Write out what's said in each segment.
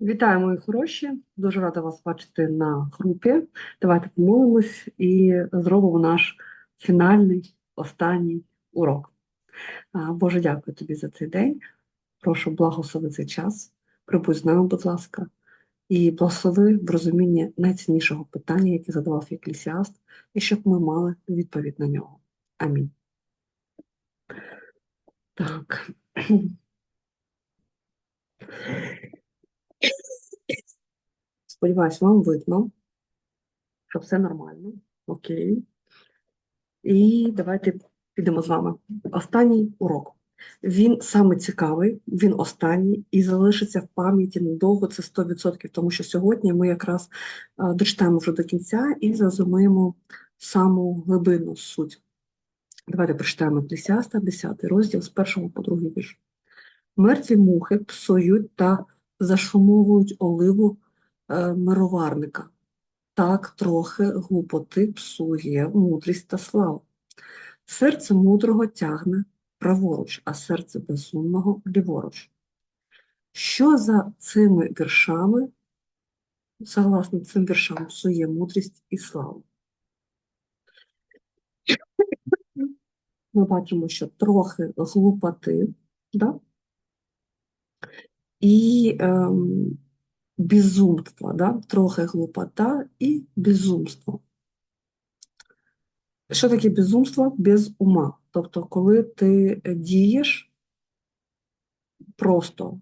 Вітаю, мої хороші. Дуже рада вас бачити на групі. Давайте помолимось і зробимо наш фінальний останній урок. Боже, дякую тобі за цей день. Прошу благослови цей час. Прибудь з нами, будь ласка, і благослови в розумінні найціннішого питання, яке задавав Еклісіаст, і щоб ми мали відповідь на нього. Амінь. Так. Сподіваюсь, вам видно, що все нормально. Окей. І давайте підемо з вами. Останній урок. Він саме цікавий, він останній і залишиться в пам'яті надовго, це 100%, тому що сьогодні ми якраз дочитаємо вже до кінця і зрозуміємо саму глибинну суть. Давайте прочитаємо Еклесіаста, 10 розділ з першого по другий вірш. Мертві мухи псують та зашумовують оливу е, мироварника. Так трохи глупоти псує мудрість та славу. Серце мудрого тягне праворуч, а серце безумного ліворуч. Що за цими віршами, согласно цим віршам, псує мудрість і славу? Ми бачимо, що трохи глупоти, да? і ем, безумства, да? трохи глупота і безумство. Що таке безумство? Без ума. Тобто, коли ти дієш просто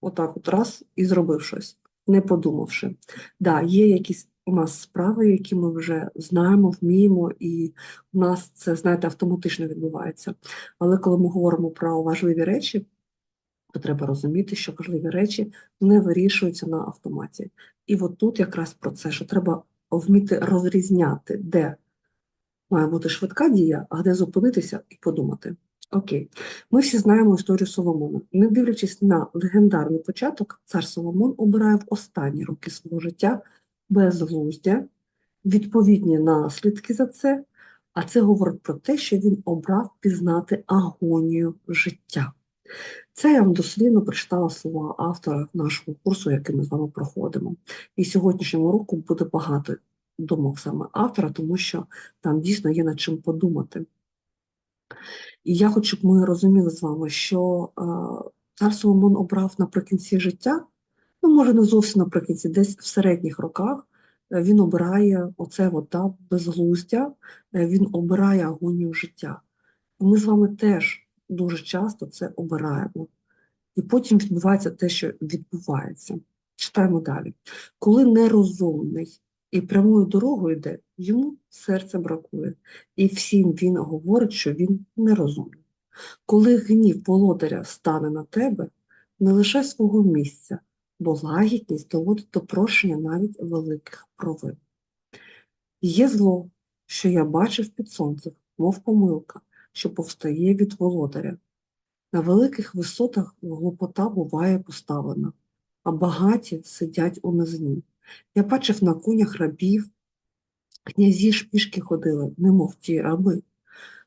отак от раз і зробив щось, не подумавши. Да, є якісь у нас справи, які ми вже знаємо, вміємо, і у нас це, знаєте, автоматично відбувається. Але коли ми говоримо про важливі речі, то треба розуміти, що важливі речі не вирішуються на автоматі. І от тут якраз про це, що треба вміти розрізняти, де має бути швидка дія, а де зупинитися і подумати. Окей, ми всі знаємо історію Соломона. Не дивлячись на легендарний початок, цар Соломон обирає в останні роки свого життя безглуздя, відповідні наслідки за це, а це говорить про те, що він обрав пізнати агонію життя. Це я вам дослідно прочитала слова автора нашого курсу, який ми з вами проходимо. І сьогоднішньому року буде багато думок саме автора, тому що там дійсно є над чим подумати. І я хочу, щоб ми розуміли з вами, що е, цар Соломон обрав наприкінці життя, ну, може, не зовсім наприкінці, десь в середніх роках е, він обирає оце от, да, безглуздя, е, він обирає агонію життя. Ми з вами теж дуже часто це обираємо. І потім відбувається те, що відбувається. Читаємо далі. Коли нерозумний і прямою дорогою йде, йому серце бракує, і всім він говорить, що він нерозумний. Коли гнів володаря стане на тебе, не лишай свого місця, бо лагідність доводить до прощення навіть великих провин. Є зло, що я бачив під сонцем, мов помилка, що повстає від володаря. На великих висотах глупота буває поставлена, а багаті сидять у низні. Я бачив на конях рабів, князі ж пішки ходили, немов ті раби.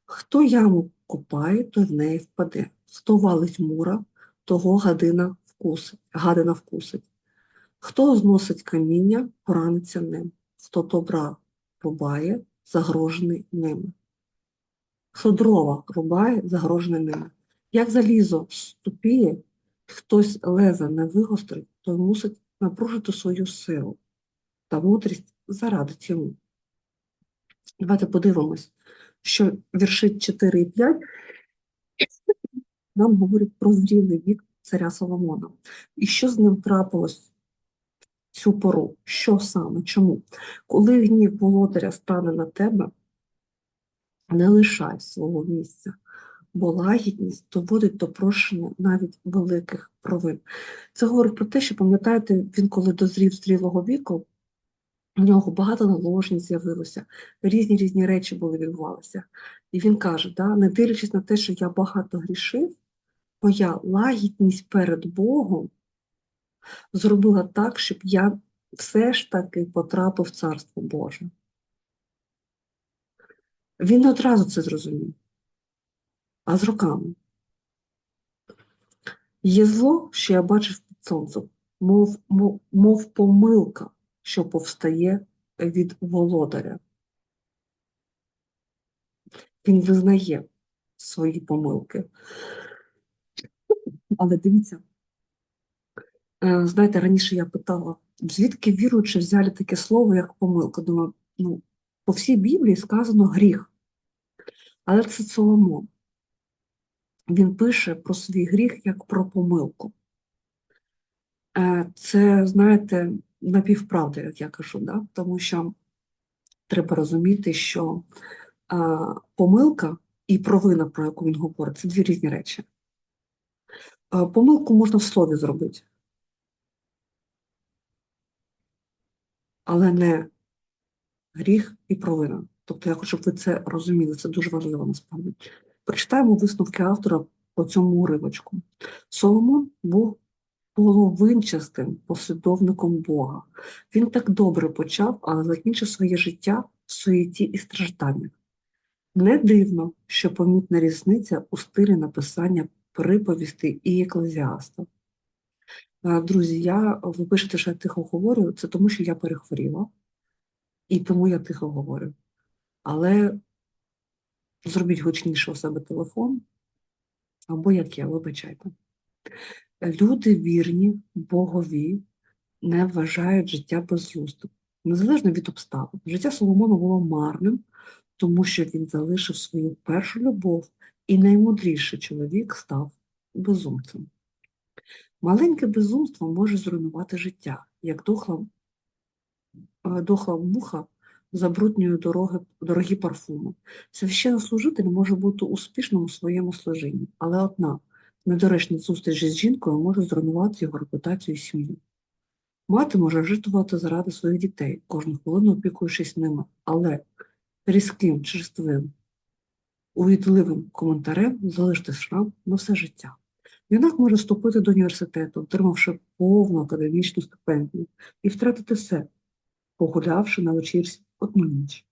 Хто яму копає, той в неї впаде. Хто валить мура, того гадина вкусить, гадина вкусить. Хто зносить каміння, пораниться ним. Хто добра рубає, загрожений ними. Хто дрова рубає, загрожений ними. Як залізо ступіє, хтось леза не вигострить, той мусить напружити свою силу та мудрість заради цьому. Давайте подивимось, що вірші 4 і 5 нам говорять про зрілий вік царя Соломона. І що з ним трапилось в цю пору? Що саме? Чому? Коли гнів володаря стане на тебе, не лишай свого місця, бо лагідність доводить до прощення навіть великих провин. Це говорить про те, що, пам'ятаєте, він, коли дозрів зрілого віку, у нього багато наложень з'явилося, різні різні речі були відбувалися. І він каже: да, не дивлячись на те, що я багато грішив, моя лагідність перед Богом зробила так, щоб я все ж таки потрапив в Царство Боже. Він не одразу це зрозумів, а з роками. Є зло, що я бачив під сонцем, мов, мов, мов помилка, що повстає від володаря. Він визнає свої помилки. Але дивіться, е, знаєте, раніше я питала, звідки віруючи взяли таке слово, як помилка? Думаю, ну, по всій Біблії сказано гріх. Але це Соломон. Він пише про свій гріх як про помилку. Е, Це, знаєте, напівправда, як я кажу, да? тому що треба розуміти, що е, помилка і провина, про яку він говорить, це дві різні речі. Е, Помилку можна в слові зробити, але не гріх і провина. Тобто я хочу, щоб ви це розуміли, це дуже важливо насправді. Прочитаємо висновки автора по цьому уривочку. Соломон був половинчастим послідовником Бога. Він так добре почав, але закінчив своє життя в суєті і стражданнях. Не дивно, що помітна різниця у стилі написання приповісти і еклезіаста. Е, Друзі, я, ви пишете, що я тихо говорю, це тому, що я перехворіла, і тому я тихо говорю. Але зробіть гучніше у себе телефон, або як я, вибачайте. Люди вірні Богові не вважають життя безглуздим. Незалежно від обставин. Життя Соломона було марним, тому що він залишив свою першу любов, і наймудріший чоловік став безумцем. Маленьке безумство може зруйнувати життя, як дохла, дохла муха забруднює дороги, дорогі парфуми. Священнослужитель може бути успішним у своєму служінні, але одна недоречна зустріч із жінкою може зруйнувати його репутацію і сім'ю. Мати може жертвувати заради своїх дітей, кожну хвилину опікуючись ними, але різким, черствим, увідливим коментарем залишити шрам на все життя. Юнак може вступити до університету, отримавши повну академічну стипендію, і втратити все, погулявши на вечірці одну ніч.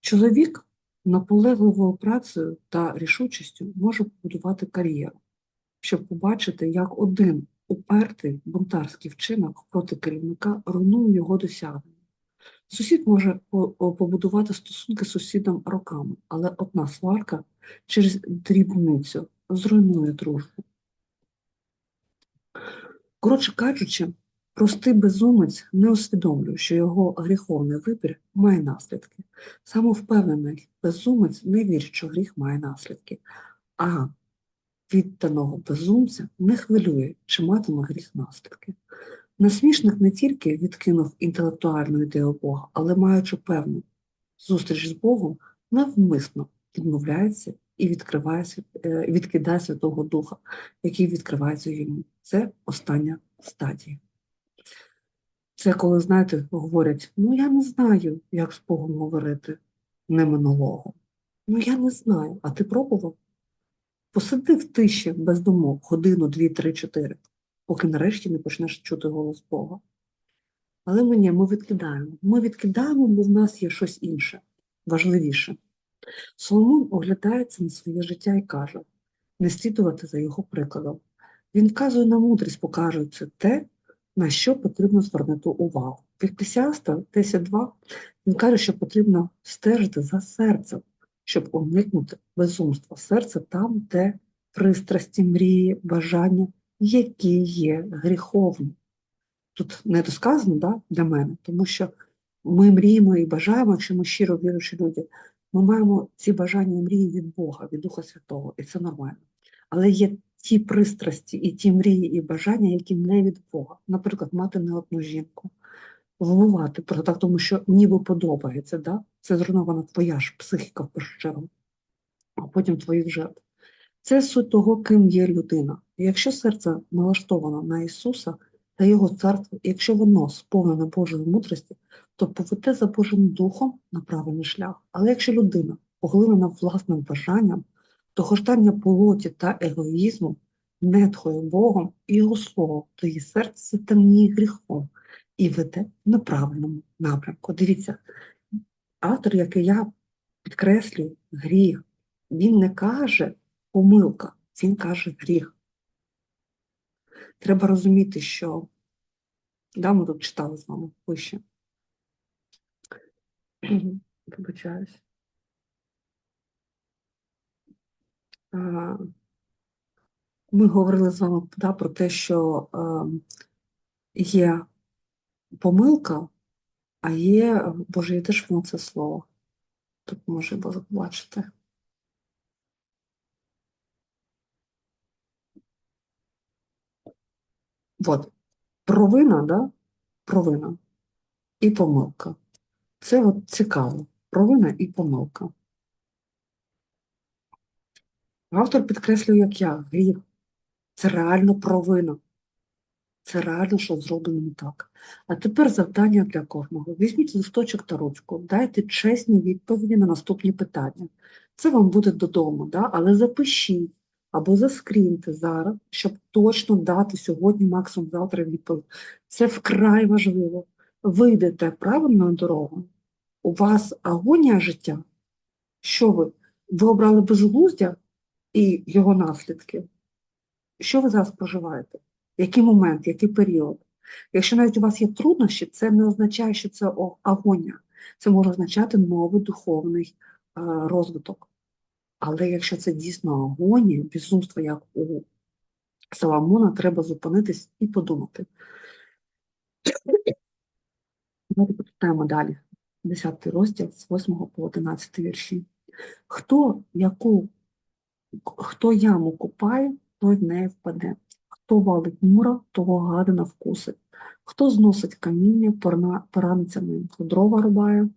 Чоловік наполегливою працею та рішучістю може побудувати кар'єру, щоб побачити, як один упертий бунтарський вчинок проти керівника руйнує його досягнення. Сусід може побудувати стосунки з сусідом роками, але одна сварка через дрібницю зруйнує дружбу. Коротше кажучи, простий безумець не усвідомлює, що його гріховний вибір має наслідки. Самовпевнений безумець не вірить, що гріх має наслідки, а відданого безумця не хвилює, чи матиме гріх наслідки. Насмішник не тільки відкинув інтелектуальну ідею Бога, але маючи певну зустріч з Богом, навмисно відмовляється і відкриває, е, відкидає Святого Духа, який відкривається йому. Це остання стадія. Це коли, знаєте, говорять, ну я не знаю, як з Богом говорити, не монологом. Ну я не знаю, а ти пробував? Посиди в тиші без думок годину, дві, три, чотири, поки нарешті не почнеш чути голос Бога. Але ми ні, ми відкидаємо. Ми відкидаємо, бо в нас є щось інше, важливіше. Соломон оглядається на своє життя і каже: не слідувати за його прикладом. Він вказує на мудрість, показуючи те, на що потрібно звернути увагу. В Еклесіаста 10.2 він каже, що потрібно стежити за серцем, щоб уникнути безумства. Серце там, де пристрасті, мрії, бажання, які є гріховні. Тут не досказано да, для мене, тому що ми мріємо і бажаємо, якщо ми щиро віруючі люди, ми маємо ці бажання і мрії від Бога, від Духа Святого, і це нормально. Але є ті пристрасті і ті мрії і бажання, які не від Бога. Наприклад, мати не одну жінку, вбивати просто так, тому що ніби подобається, да? це зруйнована твоя ж психіка в першу чергу, а потім твоїх жертв. Це суть того, ким є людина. Якщо серце налаштовано на Ісуса та Його царство, якщо воно сповнене Божої мудрості, то поведе за Божим Духом на правильний шлях. Але якщо людина поглинена власним бажанням, то гождання плоті та егоїзму нетхує Богом і Його словом, то її серце темніє гріхом і веде в неправильному напрямку. Дивіться, автор, який я підкреслюю, гріх, він не каже помилка, він каже гріх. Треба розуміти, що Да, ми тут читали з вами вище. Вибачаюсь. А, Ми говорили з вами да, про те, що ем, є помилка, а є, Боже, я теж воно це слово. Тут може побачити. От, провина, да? Провина і помилка. Це от цікаво. Провина і помилка. Автор підкреслює, як я, гріх. Це реально провина. Це реально, що зроблено не так. А тепер завдання для кожного. Візьміть листочок та ручку, дайте чесні відповіді на наступні питання. Це вам буде додому, да? але запишіть або заскріньте зараз, щоб точно дати сьогодні, максимум завтра відповідь. Це вкрай важливо. Ви йдете правильною дорогою, у вас агонія життя. Що ви? Ви обрали безглуздя і його наслідки. Що ви зараз проживаєте? Який момент, який період? Якщо навіть у вас є труднощі, це не означає, що це агонія. Це може означати новий духовний е, розвиток. Але якщо це дійсно агонія, безумство, як у Соломона, треба зупинитись і подумати. Давайте почитаємо далі. 10 розділ з 8 по 11 вірші. Хто яку, хто яму купає, той в неї впаде. Хто валить мура, того гадина вкусить. Хто зносить каміння, пораниться ним. Хто дрова рубає,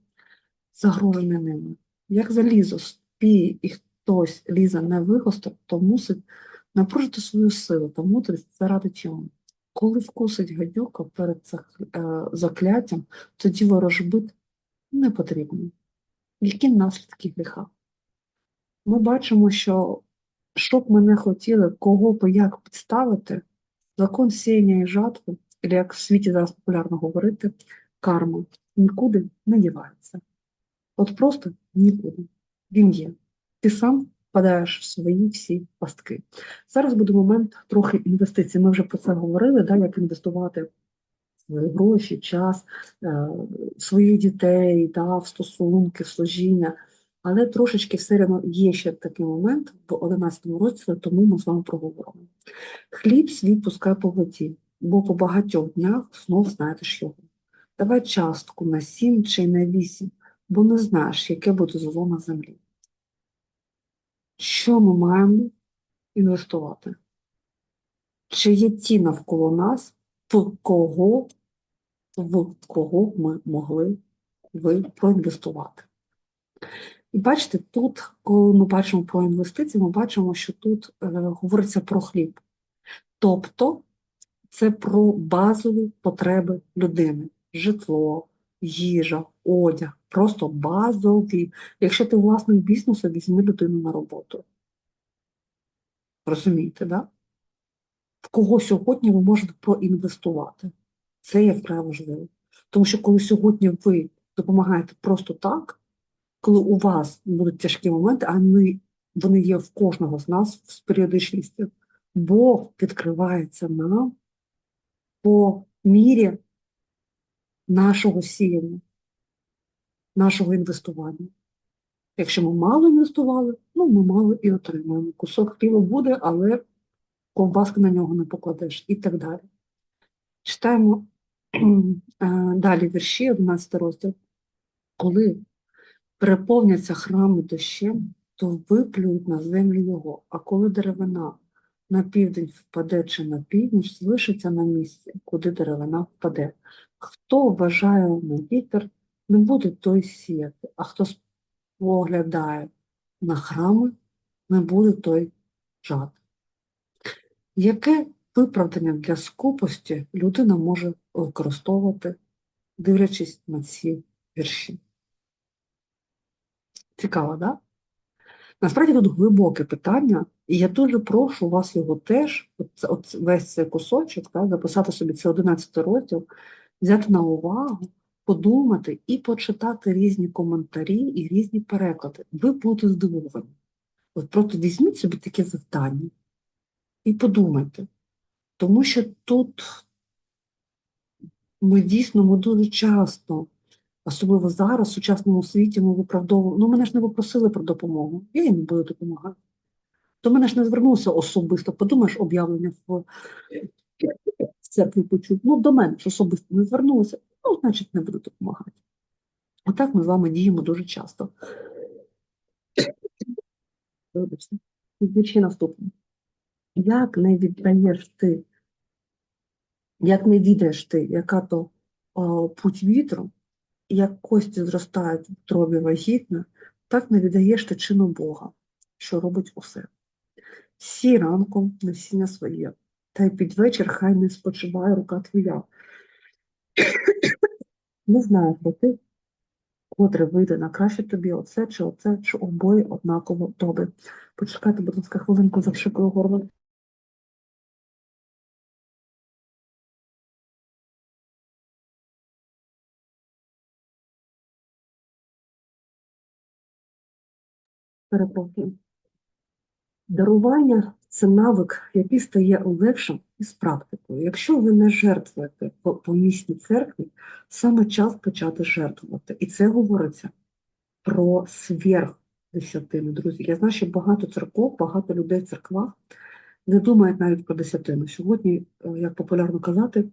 загрожений ними. Як залізо спіє і хтось лізе не вигостер, то мусить напружити свою силу та мудрість заради чого. Коли вкусить гадюка перед е, закляттям, тоді ворожбит не потрібний. Які наслідки гріха? Ми бачимо, що щоб ми не хотіли, кого би як підставити, закон сіяння і жатви, як в світі зараз популярно говорити, карма нікуди не дівається. От просто нікуди. Він є. Ти сам впадаєш в свої всі пастки. Зараз буде момент трохи інвестицій. Ми вже про це говорили, да, як інвестувати свої гроші, час, е, своїх дітей, да, в стосунки, в служіння. Але трошечки все одно є ще такий момент в 11 році, тому ми з вами проговоримо. Хліб свій пускай по воді, бо по багатьох днях знов знайдеш його. Давай частку на сім чи на вісім, бо не знаєш, яке буде зло на землі. Що ми маємо інвестувати? Чи є ті навколо нас, в кого, в кого ми могли ви проінвестувати? І бачите, тут, коли ми бачимо про інвестиції, ми бачимо, що тут е, говориться про хліб. Тобто це про базові потреби людини: житло, їжа, одяг, просто базові. Якщо ти власник бізнесу, візьми людину на роботу. Розумієте, да? В кого сьогодні ви можете проінвестувати? Це є вкрай важливо. Тому що коли сьогодні ви допомагаєте просто так, коли у вас будуть тяжкі моменти, а вони, вони є в кожного з нас з періодичністю, Бог відкривається нам по мірі нашого сіяння, нашого інвестування. Якщо ми мало інвестували, ну ми мало і отримаємо. Кусок хліба буде, але ковбаски на нього не покладеш і так далі. Читаємо е, далі вірші, 11 розділ. Коли переповняться храми дощем, то виплюють на землю його, а коли деревина на південь впаде чи на північ, залишиться на місці, куди деревина впаде. Хто вважає на вітер, не буде той сіяти, а хто споглядає на храми, не буде той жати. Яке виправдання для скупості людина може використовувати, дивлячись на ці вірші? Цікаво? Да? Насправді тут глибоке питання, і я дуже прошу вас його теж, от, от весь цей кусочок, так, записати собі це 11 розділ, взяти на увагу, подумати і почитати різні коментарі і різні переклади. Ви будете здивовані. От просто візьміть собі таке завдання і подумайте. Тому що тут Ми дійсно, ми дуже часто, особливо зараз, в сучасному світі, ми виправдовуємо. Ну, мене ж не попросили про допомогу, я їм не буду допомагати. До мене ж не звернувся особисто. Подумаєш, об'явлення в церкві почув. Ну, до мене ж особисто не звернулося, ну, значить, не буду допомагати. Отак ми з вами діємо дуже часто. Вибачте. Наступне. Як не віддаєш ти, як не відаєш ти, яка то о, путь вітру, як кості зростають в тробі вагітна, так не віддаєш ти чину Бога, що робить усе. Сі ранком насіння своє, та й під вечір хай не спочиває рука твоя. Не знаю про ти, котре вийде на краще тобі оце чи оце, чи обоє однаково добре. Почекайте, будь ласка, хвилинку завшикую горло. Перепрошую. Дарування це навик, який стає легшим із практикою. Якщо ви не жертвуєте по, по місній церкві, саме час почати жертвувати. І це говориться про сверх десятину, друзі. Я знаю, що багато церков, багато людей в церквах не думають навіть про десятину. Сьогодні, е, як популярно казати,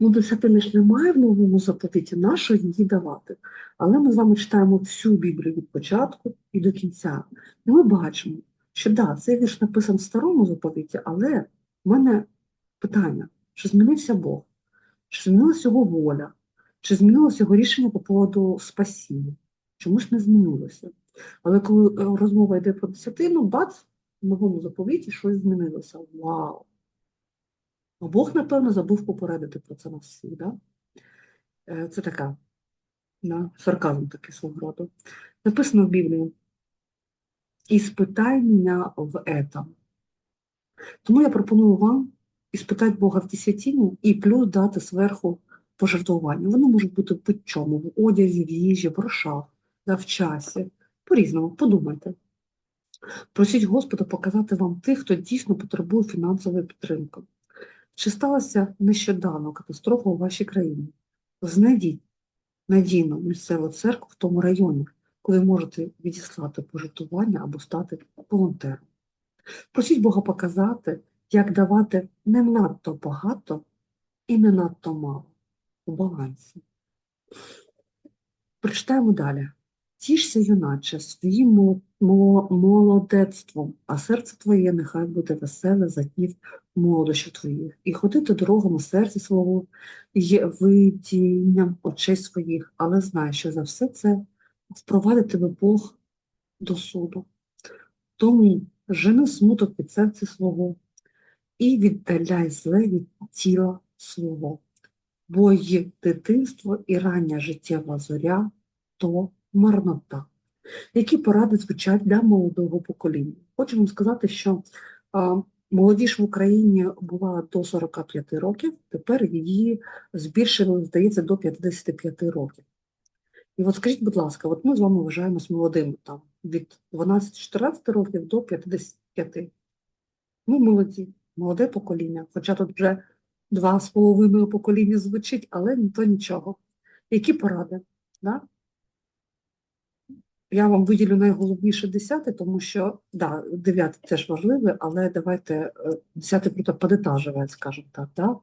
ну десятини ж немає в новому заповіті, нащо її давати? Але ми з вами читаємо всю Біблію від початку і до кінця. І ми бачимо, що да, цей вірш написаний в старому заповіті, але в мене питання, чи змінився Бог, чи змінилася його воля, чи змінилося його рішення по поводу спасіння? Чомусь не змінилося. Але коли е, розмова йде про десятину, бац, в новому заповіті щось змінилося. Вау! А Бог, напевно, забув попередити про це нас всіх. Да? Е, Це така да, сарказм такий свого роду. Написано в Біблії. «Іспитай мене в этом». Тому я пропоную вам іспитати Бога в десятині і плюс дати зверху пожертвування. Вони можуть бути в будь-чому, в одязі, в їжі, в грошах, да, в часі. По-різному, подумайте. Просіть Господа показати вам тих, хто дійсно потребує фінансової підтримки. Чи сталася нещодавно катастрофа у вашій країні? Знайдіть надійну місцеву церкву в тому районі, коли можете відіслати пожертвування або стати волонтером. Просіть Бога показати, як давати не надто багато і не надто мало у балансі. Прочитаємо далі. Тішся, юначе, своїм мол- мол- молодецтвом, а серце твоє нехай буде веселе за днів молодощів твоїх, і ходити дорогами серця свого є видінням очей своїх, але знай, що за все це впровадить тебе Бог до суду. Тому жени смуток від серця свого і віддаляй зле від тіла свого, бо й дитинство і рання життєва зоря то марнота. Які поради звучать для молодого покоління? Хочу вам сказати, що а, молодіж в Україні була до 45 років, тепер її збільшили, здається, до 55 років. І от скажіть, будь ласка, от ми з вами вважаємось молодими там від 12-14 років до 55. Ми молоді, молоде покоління, хоча тут вже два з половиною покоління звучить, але то нічого. Які поради? Да? Я вам виділю найголовніше десяте, тому що, да, дев'яте теж важливе, але давайте е, десяте просто подетажеве, скажімо так. Да?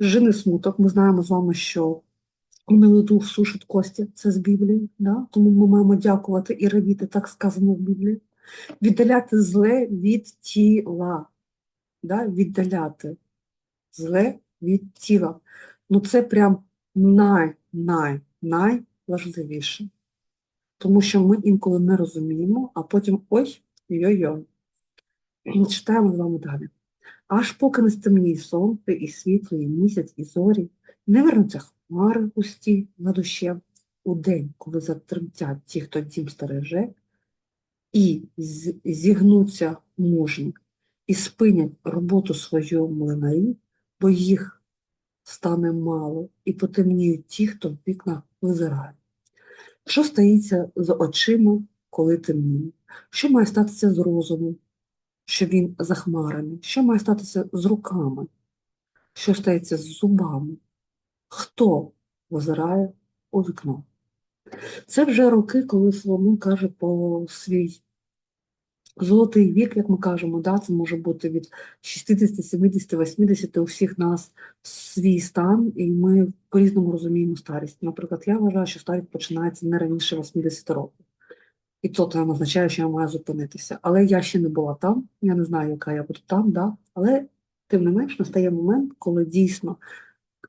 Жени смуток. Ми знаємо з вами, що Милий дух сушить кості, це з Біблії, да? тому ми маємо дякувати і радіти, так сказано в Біблії. Віддаляти зле від тіла, да? віддаляти зле від тіла. Ну це прям най, най, найважливіше. Тому що ми інколи не розуміємо, а потім ой, йой-йой. Читаємо з вами далі. Аж поки не стемніє сонце, і світло, і місяць, і зорі, не вернуться хмари густі на душі у день, коли затремтять ті, хто дім стереже, і зігнуться мужні, і спинять роботу свою млинарі, бо їх стане мало, і потемніють ті, хто в вікна визирає. Що стається з очима, коли темніє? Що має статися з розумом, що він захмарений? Що має статися з руками? Що стається з зубами? Хто визирає у вікно? Це вже роки, коли Соломон каже про свій золотий вік, як ми кажемо, да, це може бути від 60, 70, 80 у всіх нас свій стан, і ми по-різному розуміємо старість. Наприклад, я вважаю, що старість починається не раніше 80 років. І це означає, що я маю зупинитися. Але я ще не була там, я не знаю, яка я буду там, да? але тим не менш настає момент, коли дійсно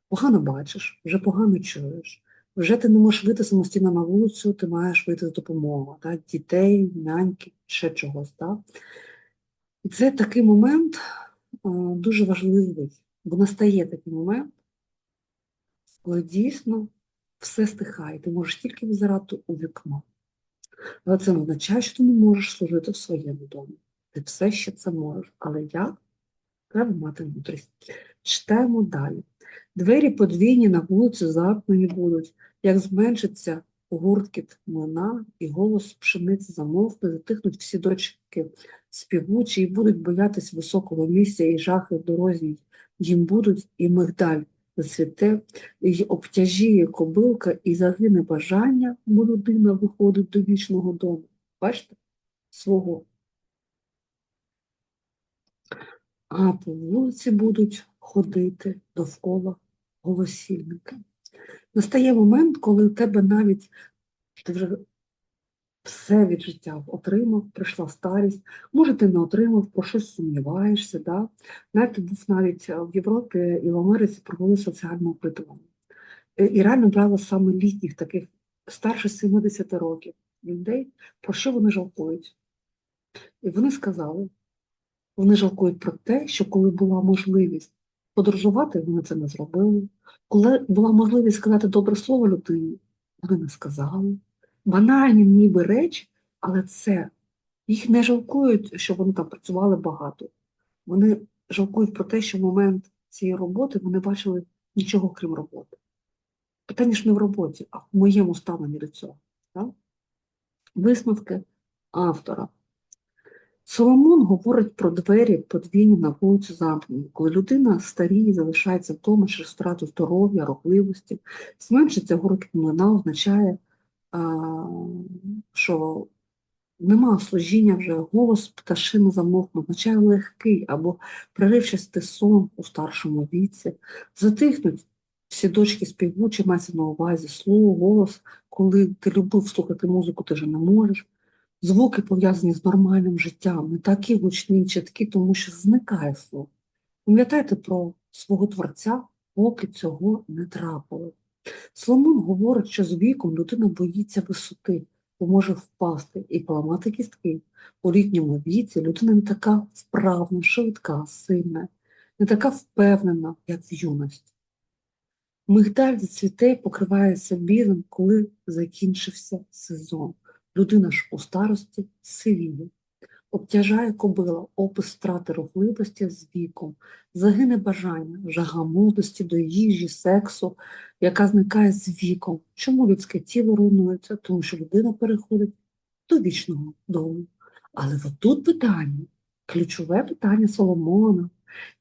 погано бачиш, вже погано чуєш, вже ти не можеш вийти самостійно на вулицю, ти маєш вийти з допомогою, да? дітей, няньки, ще чогось. Да? І це такий момент дуже важливий, бо настає такий момент, коли дійсно все стихає, ти можеш тільки визирати у вікно. Але це не означає, що ти не можеш служити в своєму домі. Ти все ще це можеш. Але як? Треба мати мудрість. Читаємо далі. Двері подвійні на вулицю замкнені будуть, як зменшиться гурткіт млина і голос пшениці замовкне, затихнуть всі дочки співучі і будуть боятись високого місця і жахи в дорозі їм будуть, і мигдаль зацвіте, і обтяжіє кобилка, і загине бажання, бо людина виходить до вічного дому. Бачите? Свого. А по вулиці будуть ходити довкола голосільники. Настає момент, коли у тебе навіть ти вже все від життя отримав, прийшла старість, може, ти не отримав, про щось сумніваєшся. Да? Знаєте, був навіть е, в Європі і в Америці провели соціальне опитування. Е, І реально брали саме літніх, таких старше 70 років людей, про що вони жалкують. І вони сказали, вони жалкують про те, що коли була можливість подорожувати, вони це не зробили. Коли була можливість сказати добре слово людині, вони не сказали. Банальні ніби речі, але це їх не жалкують, що вони там працювали багато. Вони жалкують про те, що в момент цієї роботи вони бачили нічого крім роботи. Питання ж не в роботі, а в моєму ставленні до цього. Так? Висновки автора. Соломон говорить про двері подвійні на вулицю замкнені, коли людина старіє, залишається вдома через втрату здоров'я, рухливості, зменшиться город млина, означає, що нема служіння вже, голос пташини замовкнув, означає легкий або приривчастий сон у старшому віці, затихнуть всі дочки співучі, мається на увазі слово, голос, коли ти любив слухати музику, ти вже не можеш. Звуки пов'язані з нормальним життям, не такі гучні, чіткі, тому що зникає слово. Пам'ятайте про свого творця, поки цього не трапило. Соломон говорить, що з віком людина боїться висоти, бо може впасти і поламати кістки. У літньому віці людина не така вправна, швидка, сильна, не така впевнена, як в юності. Мигдаль зацвіте покривається білим, коли закінчився сезон. Людина ж у старості сивіє, обтяжає кобила, опис страти рухливості з віком, загине бажання, жага молодості до їжі, сексу, яка зникає з віком. Чому людське тіло руйнується? Тому що людина переходить до вічного дому. Але отут питання, ключове питання Соломона,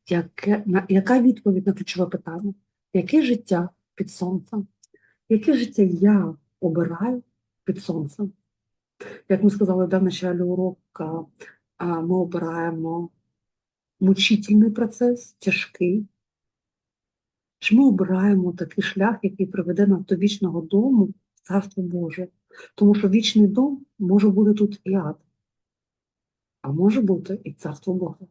яке, на, яка відповідь на ключове питання? Яке життя під сонцем? Яке життя я обираю під сонцем? Як ми сказали в началі уроку, ми обираємо мучительний процес, тяжкий. Чи ми обираємо такий шлях, який приведе нас до вічного дому Царство Боже? Тому що вічний дом може бути тут і ад, а може бути і Царство Боже.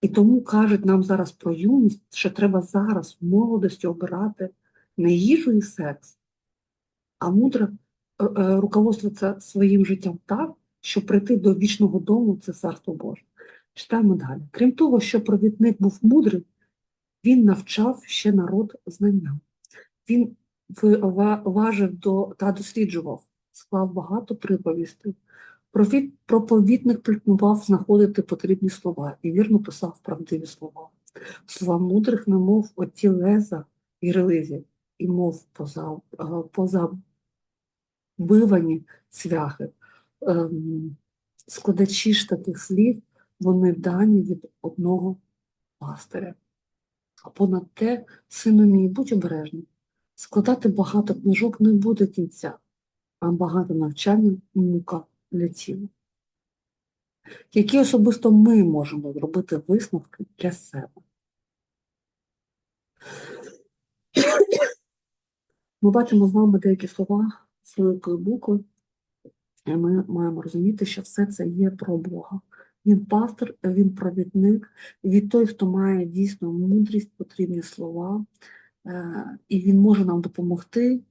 І тому кажуть нам зараз про юність, що треба зараз в молодості обирати не їжу і секс, а мудро руководствуватися своїм життям так, щоб прийти до вічного дому це царство Боже. Читаємо далі. Крім того, що провідник був мудрий, він навчав ще народ знанням. Він важив до та досліджував, склав багато приповістей. Проповідник плікнував знаходити потрібні слова і вірно писав правдиві слова. Слова мудрих, немов оті леза і релизі, і мов поза, поза вивані цвяхи. Ем, складачі ж таких слів, вони дані від одного пастиря. А понад те, сину мій, будь обережним. Складати багато книжок не буде кінця, а багато навчання мука для тіла. Які особисто ми можемо зробити висновки для себе? Ми бачимо з вами деякі слова з великої букви, ми маємо розуміти, що все це є про Бога. Він пастор, він провідник, він той, хто має дійсно мудрість, потрібні слова, е, і він може нам допомогти.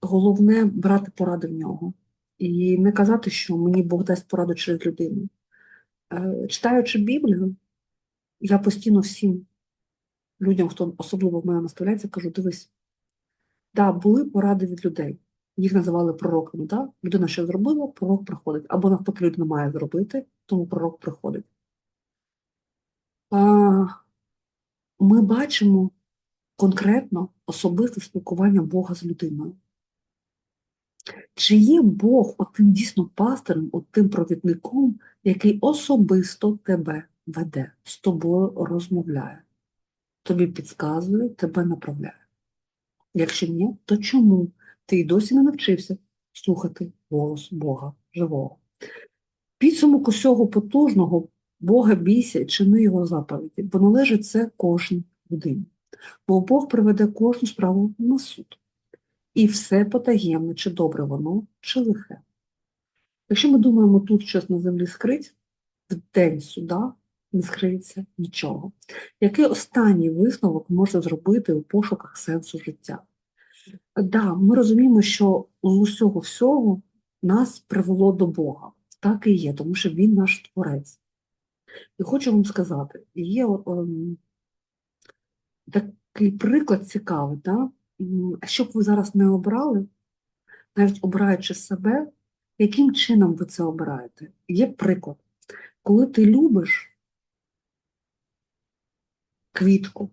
Головне брати поради в нього. І не казати, що мені Бог дасть пораду через людину. Е, Читаючи Біблію, я постійно всім людям, хто особливо в мене наставляється, кажу: дивись, да, були поради від людей. Їх називали пророками. Да? Людина що зробила, пророк приходить. Або навпаки, людина має зробити, тому пророк приходить. А, Ми бачимо конкретно особисте спілкування Бога з людиною. Чи є Бог отим дійсно пастирем, отим провідником, який особисто тебе веде, з тобою розмовляє, тобі підказує, тебе направляє? Якщо ні, то чому ти й досі не навчився слухати голос Бога живого? Підсумок усього потужного Бога бійся чини його заповіді, бо належить це кожній людині. Бо Бог приведе кожну справу на суд. І все потаємне, чи добре воно, чи лихе. Якщо ми думаємо, тут щось на землі скрить, в день суда не скриється нічого. Який останній висновок можна зробити у пошуках сенсу життя? Да, ми розуміємо, що з усього всього нас привело до Бога. Так і є, тому що Він наш творець. І хочу вам сказати, є ем, такий приклад цікавий, да? М, щоб ви зараз не обрали, навіть обираючи себе, яким чином ви це обираєте? Є приклад, коли ти любиш квітку,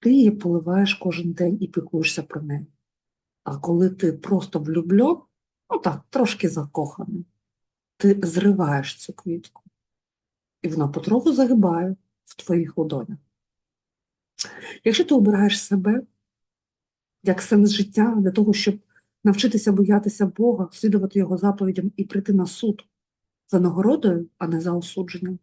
ти її поливаєш кожен день і піклуєшся про неї. А коли ти просто влюблен, ну так, трошки закоханий, ти зриваєш цю квітку, і вона потроху загибає в твоїх ладонях. Якщо ти обираєш себе як сенс життя для того, щоб навчитися боятися Бога, слідувати Його заповідям і прийти на суд за нагородою, а не за осудженням,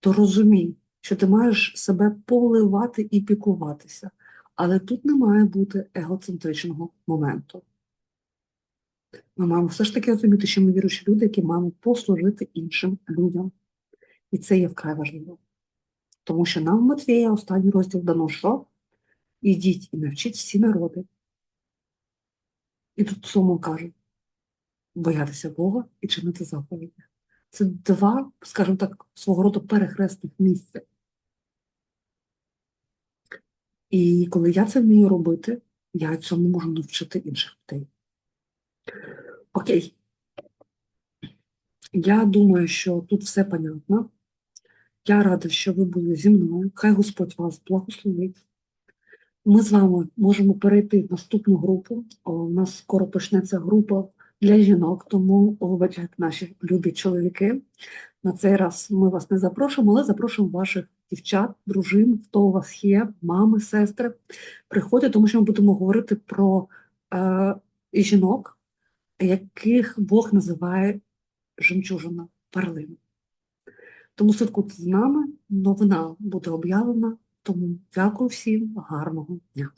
то розумій, що ти маєш себе поливати і піклуватися. Але тут не має бути егоцентричного моменту. Ми маємо все ж таки розуміти, що ми віруючі люди, які маємо послужити іншим людям. І це є вкрай важливо. Тому що нам в Матвія останній розділ дано що? Ідіть і навчіть всі народи. І тут Соломон каже, боятися Бога і чинити заповіді. Це два, скажімо так, свого роду перехресних місця. І коли я це вмію робити, я цьому можу навчити інших людей. Окей. Я думаю, що тут все понятно. Я рада, що ви були зі мною. Хай Господь вас благословить. Ми з вами можемо перейти в наступну групу. О, У нас скоро почнеться група для жінок, тому вибачайте наші любі чоловіки. На цей раз ми вас не запрошуємо, але запрошуємо ваших дівчат, дружин, хто у вас є, мами, сестри. Приходьте, тому що ми будемо говорити про е, жінок, яких Бог називає жемчужина, перлина. Тому слідкуйте з нами, новина буде об'явлена. Тому дякую всім, гарного дня.